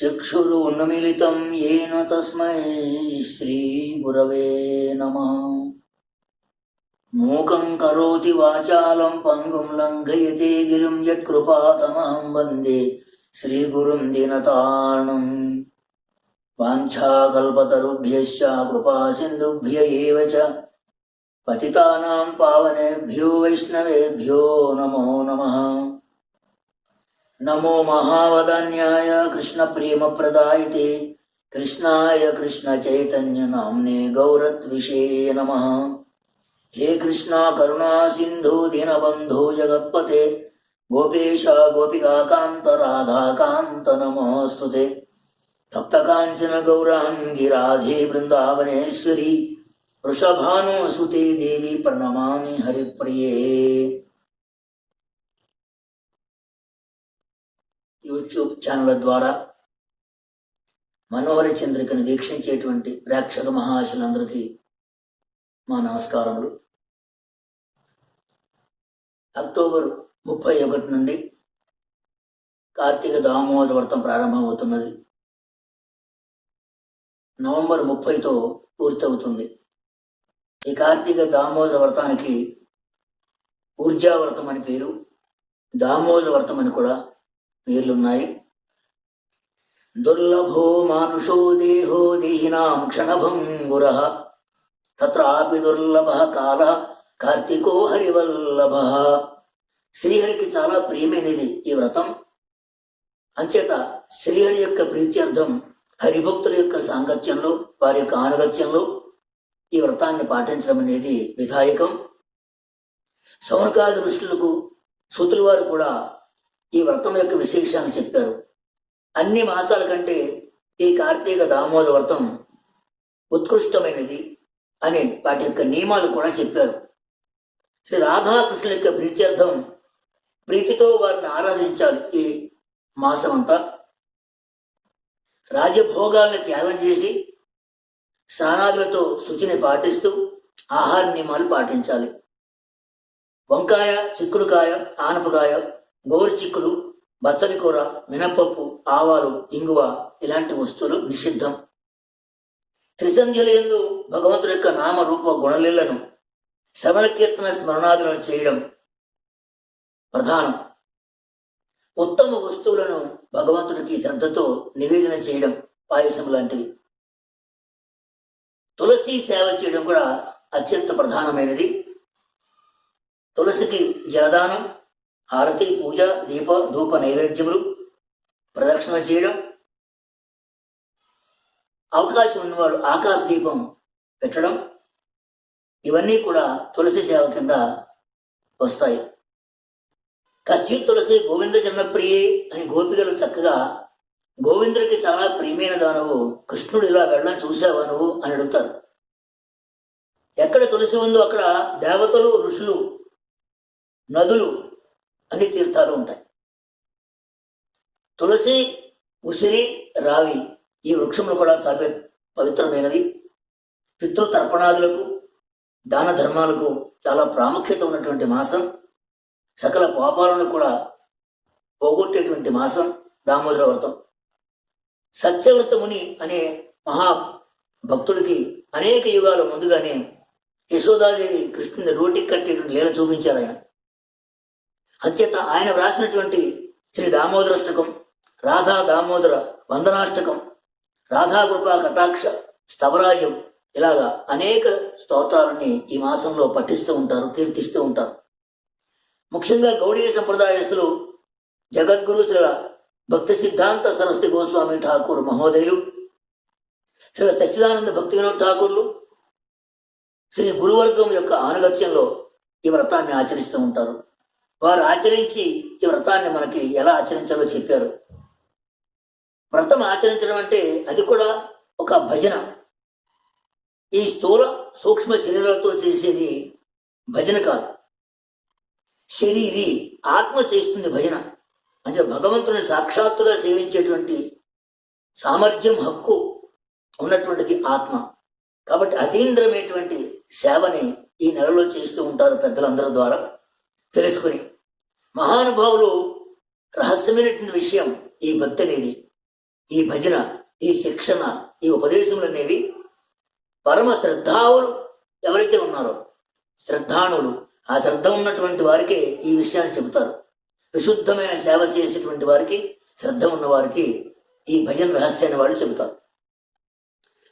चक्षुरुन्मिलितं येन तस्मै श्रीगुरवे नमः मूकं करोति वाचालं पङ्गुं लङ्घयते गिरिं यत्कृपातमहं वन्दे श्रीगुरुं दीनतार्णम् वाञ्छाकल्पतरुभ्यश्च कृपासिन्धुभ्य एव च पतितानां पावनेभ्यो वैष्णवेभ्यो नमो नमः नमो महावदान्याय प्रदाय कृष्णाय कृष्णचैतन्यनाम्ने गौरत्विषे नम। हे कृष्णा, करुणा सिंधु दीनबंधो जगत्पते, गोपेश गोपिकान्त राधाकान्त नमोऽस्तु तप्त कांचन गौरांगी राधे वृंदावनेश्वरी वृषभानुसुते देवी प्रणमा हरिप्रिये। యూట్యూబ్ ఛానల్ ద్వారా మనోహరి చంద్రికను వీక్షించేటువంటి ప్రేక్షక మహాశులందరికీ మా నమస్కారములు. అక్టోబర్ ముప్పై ఒకటి నుండి కార్తీక దామోదర వ్రతం ప్రారంభమవుతున్నది. నవంబర్ ముప్పైతో పూర్తవుతుంది. ఈ కార్తీక దామోదర వ్రతానికి ఊర్జా వ్రతం అని పేరు దామోదర వ్రతం అని కూడా పేర్లున్నాయి. దుర్లభో మానుషో దేహో దేహినాం క్షణభంగుర తత్రాపి దుర్లభ కాల. కార్తీకో హరివల్లభ. శ్రీహరికి చాలా ప్రియమైనది ఈ వ్రతం. అంచేత శ్రీహరి యొక్క ప్రీత్యర్థం హరిభక్తుల యొక్క సాంగత్యంలో వారి యొక్క ఆనుగత్యంలో ఈ వ్రతాన్ని పాటించడం అనేది విధాయకం. సౌనకాది ఋషులకు సూతుల వారు కూడా ఈ వ్రతం యొక్క విశేషాన్ని చెప్పారు. అన్ని మాసాల కంటే ఈ కార్తీక దామోదర వ్రతం ఉత్కృష్టమైనది అని వాటి యొక్క నియమాలు కూడా చెప్పారు. శ్రీ రాధాకృష్ణుల యొక్క ప్రీత్యర్థం ప్రీతితో వారిని ఆరాధించాలి ఈ మాసం అంతా. రాజభోగాల్ని త్యాగం చేసి స్నానాదులతో శుచిని పాటిస్తూ ఆహార నియమాలు పాటించాలి. వంకాయ చిక్కుడుకాయ ఆనపకాయ గోరు చిక్కుడు కూర మినపప్పు ఆవాలు ఇంగువ ఇలాంటి వస్తువులు నిషిద్ధం. త్రిసంధ్యుల ఎందు భగవంతుడి యొక్క నామ రూప గుణలీలను శ్రవణ కీర్తన స్మరణాదులను చేయడం ప్రధానం. ఉత్తమ వస్తువులను భగవంతుడికి శ్రద్ధతో నివేదన చేయడం పాయసం లాంటివి తులసి సేవ చేయడం కూడా అత్యంత ప్రధానమైనది. తులసికి జలదానం హారతి పూజ దీప ధూప నైవేద్యములు ప్రదక్షిణ చేయడం. అవకాశం ఉన్నవారు ఆకాశ దీపం పెట్టడం. ఇవన్నీ కూడా తులసి సేవ కింద వస్తాయి. కశ్చిత్ తులసి గోవింద చిన్నప్రియే అని గోపికలు చక్కగా గోవిందుడికి చాలా ప్రియమైన దానవు కృష్ణుడు ఇలా వెళ్ళడం చూసావా నువ్వు? అని అడుగుతారు. ఎక్కడ తులసి ఉందో అక్కడ దేవతలు ఋషులు నదులు అన్ని తీర్థాలు ఉంటాయి. తులసి ఉసిరి రావి ఈ వృక్షములు కూడా చాలా పవిత్రమైనవి. పితృతర్పణాదులకు దాన ధర్మాలకు చాలా ప్రాముఖ్యత ఉన్నటువంటి మాసం. సకల పాపాలను కూడా పోగొట్టేటువంటి మాసం దామోదర వ్రతం. సత్యవ్రత ముని అనే మహా భక్తుడికి అనేక యుగాల ముందుగానే యశోదాదేవి కృష్ణుని రోటి కట్టేటువంటి లీల చూపించారు ఆయన. అంచేత ఆయన వ్రాసినటువంటి శ్రీ దామోదరాష్టకం రాధా దామోదర వందనాష్టకం రాధా కృపా కటాక్ష స్తవరాజం ఇలాగా అనేక స్తోత్రాలని ఈ మాసంలో పఠిస్తూ ఉంటారు కీర్తిస్తూ ఉంటారు. ముఖ్యంగా గౌడీయ సంప్రదాయస్తులు జగద్గురు శ్రీ భక్తి సిద్ధాంత సరస్వతి గోస్వామి ఠాకూర్ మహోదయులు శ్రీ సచ్చిదానంద భక్తి వినోద్ ఠాకూర్లు శ్రీ గురువర్గం యొక్క ఆనుగత్యంలో ఈ వ్రతాన్ని ఆచరిస్తూ ఉంటారు. వారు ఆచరించి ఈ వ్రతాన్ని మనకి ఎలా ఆచరించాలో చెప్పారు. వ్రతం ఆచరించడం అంటే అది కూడా ఒక భజన. ఈ స్థూల సూక్ష్మ శరీరాలతో చేసేది భజన కాదు. శరీరి ఆత్మ చేస్తుంది భజన. అంటే భగవంతుని సాక్షాత్తుగా సేవించేటువంటి సామర్థ్యం హక్కు ఉన్నటువంటిది ఆత్మ. కాబట్టి అతీంద్రమైనటువంటి సేవని ఈ నెలలో చేస్తూ ఉంటారు పెద్దలందరి ద్వారా తెలుసుకుని. మహానుభావులు రహస్యమైనటువంటి విషయం ఈ భక్తి అనేది ఈ భజన ఈ శిక్షణ ఈ ఉపదేశములు అనేవి పరమ శ్రద్ధావులు ఎవరైతే ఉన్నారో శ్రద్ధాణులు ఆ శ్రద్ధ ఉన్నటువంటి వారికి ఈ విషయాన్ని చెబుతారు. విశుద్ధమైన సేవ చేసేటువంటి వారికి శ్రద్ధ ఉన్న వారికి ఈ భజన రహస్యాన్ని వాళ్ళు చెబుతారు.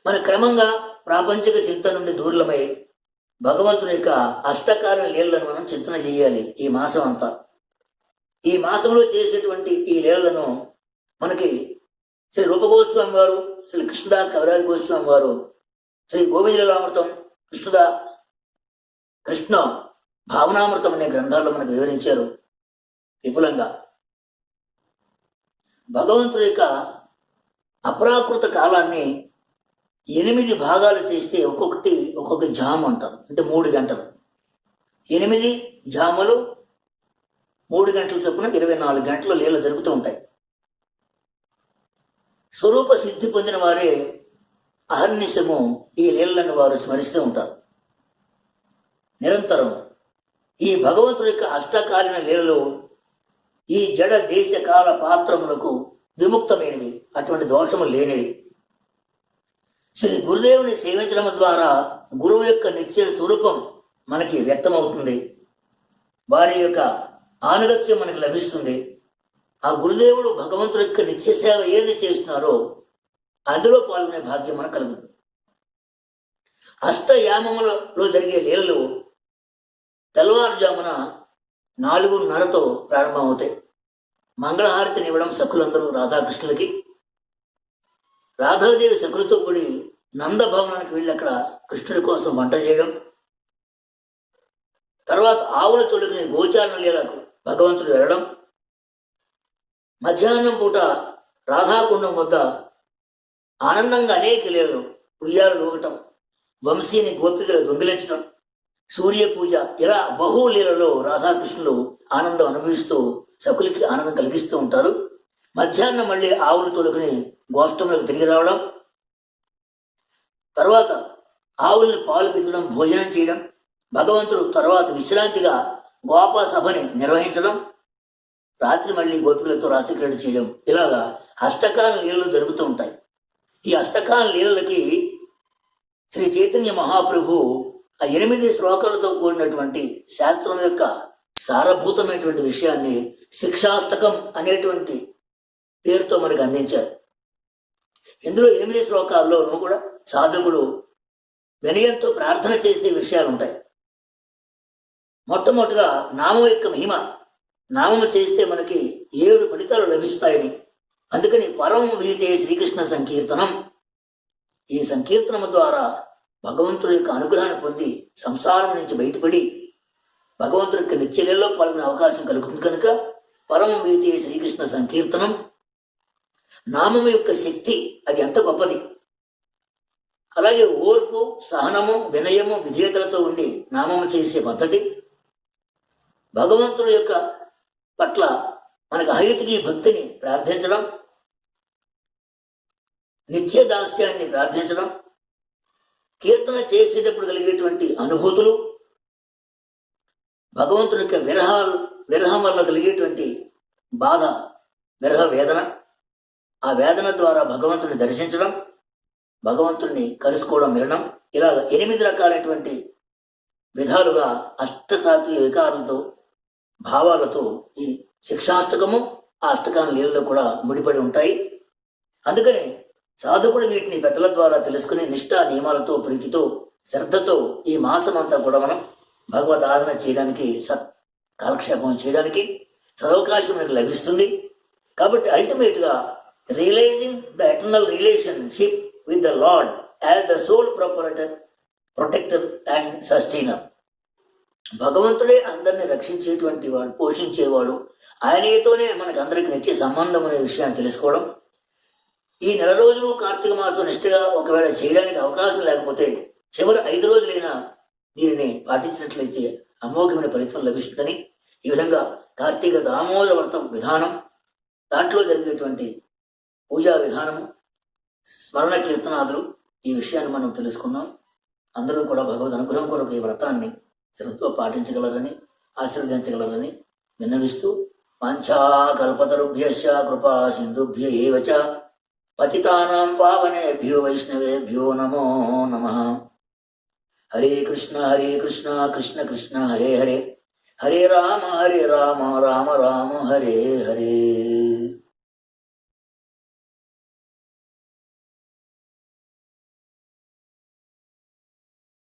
మన క్రమంగా ప్రాపంచిక చింత నుండి దూరమై భగవంతుని యొక్క అష్టకాల లీలను మనం చింతన చేయాలి ఈ మాసం అంతా. ఈ మాసంలో చేసేటువంటి ఈ లీలలను మనకి శ్రీ రూపగోస్వామి వారు శ్రీ కృష్ణదాస్ కవిరాజ గోస్వామి వారు శ్రీ గోవిందలామృతం కృష్ణదా కృష్ణ భావనామృతం అనే గ్రంథాల్లో మనకు వివరించారు. విపులంగా. భగవంతుడి యొక్క అప్రాకృత కాలాన్ని ఎనిమిది భాగాలు చేస్తే ఒక్కొక్కటి ఒక్కొక్క జాము అంటారు. అంటే మూడు గంటలు. ఎనిమిది జాములు మూడు గంటల చొప్పున ఇరవై నాలుగు గంటలు లీల జరుగుతూ ఉంటాయి. స్వరూప సిద్ధి పొందిన వారే అహర్నిశము ఈ లీలలను వారు స్మరిస్తూ ఉంటారు. నిరంతరం ఈ భగవంతుడి యొక్క అష్టకాలీన లీలలు ఈ జడ దేశ కాల పాత్రములకు విముక్తమైనవి. అటువంటి దోషము లేనివి. శ్రీ గురుదేవుని సేవించడం ద్వారా గురువు యొక్క నిత్య స్వరూపం మనకి వ్యక్తమవుతుంది. వారి యొక్క ఆనుగత్యం మనకి లభిస్తుంది. ఆ గురుదేవుడు భగవంతుడి యొక్క నిత్య సేవ ఏది చేస్తున్నారో అందులో పాల్గొనే భాగ్యం మనకు కలుగుతుంది. అష్టయామములలో జరిగే లీలలు తెల్లవారుజామున నాలుగున్నరతో ప్రారంభమవుతాయి. మంగళహారతిని ఇవ్వడం సఖులందరూ రాధాకృష్ణులకి. రాధాదేవి సఖులతో కూడి నందభవనానికి వెళ్ళి అక్కడ కృష్ణుడి కోసం వంట చేయడం. తర్వాత ఆవుల తొలగిన గోచారణ లీలకు భగవంతుడు వెళ్ళడం. మధ్యాహ్నం పూట రాధాకుండం వద్ద ఆనందంగా అనేక లీలలు ఉయ్యాలు ఊగటం వంశీని గోపికలు దొంగిలించడం సూర్య పూజ ఇలా బహు లీలలో రాధాకృష్ణులు ఆనందం అనుభవిస్తూ సకులకి ఆనందం కలిగిస్తూ ఉంటారు. మధ్యాహ్నం మళ్ళీ ఆవులు తొలుకుని గోష్టంలోకి తిరిగి రావడం. తర్వాత ఆవుల్ని పాలు పితడం భోజనం చేయడం. భగవంతుడు తర్వాత విశ్రాంతిగా గోపా సభని నిర్వహించడం రాత్రి మళ్ళీ గోపికలతో రాత్రిక్రీడ చేయడం ఇలాగా అష్టకాల లీలలు జరుగుతూ ఉంటాయి. ఈ అష్టకాల లీలలకి శ్రీ చైతన్య మహాప్రభు ఆ ఎనిమిది శ్లోకాలతో కూడినటువంటి శాస్త్రం యొక్క సారభూతమైనటువంటి విషయాన్ని శిక్షాష్టకం అనేటువంటి పేరుతో మనకు అందించారు. ఇందులో ఎనిమిది శ్లోకాల్లోనూ కూడా సాధకుడు వినయంతో ప్రార్థన చేసే విషయాలు ఉంటాయి మొట్టమొదటిగా నామం యొక్క మహిమ. నామము చేస్తే మనకి ఏడు ఫలితాలు లభిస్తాయని. అందుకని పరం వీతే శ్రీకృష్ణ సంకీర్తనం. ఈ సంకీర్తనం ద్వారా భగవంతుడి యొక్క అనుగ్రహాన్ని పొంది సంసారం నుంచి బయటపడి భగవంతుడి యొక్క నిత్యలలో పాల్గొనే అవకాశం కలుగుతుంది కనుక పరం వీతే శ్రీకృష్ణ సంకీర్తనం. నామం యొక్క శక్తి అది ఎంత గొప్పది. అలాగే ఓర్పు సహనము వినయము విధేయతలతో ఉండి నామము చేసే పద్ధతి భగవంతుడి యొక్క పట్ల మనకు అహయుతికి భక్తిని ప్రార్థించడం నిత్య దాస్యాన్ని ప్రార్థించడం కీర్తన చేసేటప్పుడు కలిగేటువంటి అనుభూతులు భగవంతుని యొక్క విరహాలు విరహం వల్ల కలిగేటువంటి బాధ విరహ వేదన ఆ వేదన ద్వారా భగవంతుని దర్శించడం భగవంతుడిని కలుసుకోవడం వినడం ఇలా ఎనిమిది రకాలైనటువంటి విధాలుగా అష్టసాత్విక వికారంతో భావాలతో ఈ శిక్షాష్టకము ఆ అష్టకాల నీళ్ళలో కూడా ముడిపడి ఉంటాయి. అందుకని సాధకుడు వీటిని పెద్దల ద్వారా తెలుసుకుని నిష్ఠా నియమాలతో ప్రీతితో శ్రద్ధతో ఈ మాసం అంతా కూడా మనం భగవద్ ఆరాధన చేయడానికి సత్ కాలక్షేపం చేయడానికి సదవకాశం మనకు లభిస్తుంది. కాబట్టి అల్టిమేట్గా realising the eternal relationship with the lord as the soul proprietor protector and sustainer భగవంతుడే అందరిని రక్షించేటువంటి వాడు పోషించేవాడు. ఆయనతోనే మనకు అందరికి నచ్చే సంబంధం అనే విషయాన్ని తెలుసుకోవడం. ఈ నెల రోజులు కార్తీక మాసం నిష్ఠగా ఒకవేళ చేయడానికి అవకాశం లేకపోతే చివరి ఐదు రోజులైనా దీనిని పాటించినట్లయితే అమోఘమైన ఫలితం లభిస్తుందని. ఈ విధంగా కార్తీక దామోదర వ్రతం విధానం దాంట్లో జరిగేటువంటి పూజా విధానము స్మరణ కీర్తనాదులు ఈ విషయాన్ని మనం తెలుసుకున్నాం. అందరూ కూడా భగవద్ అనుగ్రహం కొరకు ఈ వ్రతాన్ని శ్రద్ధతో పాటించగలరని ఆశీర్వదించగలరని విన్నవిస్తూ పంచాకల్పతరుభ్యశ్చ కృపా సింధుభ్య ఏవ పతితానాం పావనేభ్యో వైష్ణవేభ్యో నమో నమ. హరే కృష్ణ హరే కృష్ణ కృష్ణ కృష్ణ హరే హరే. హరే రామ హరే రామ రామ రామ హరే హరే.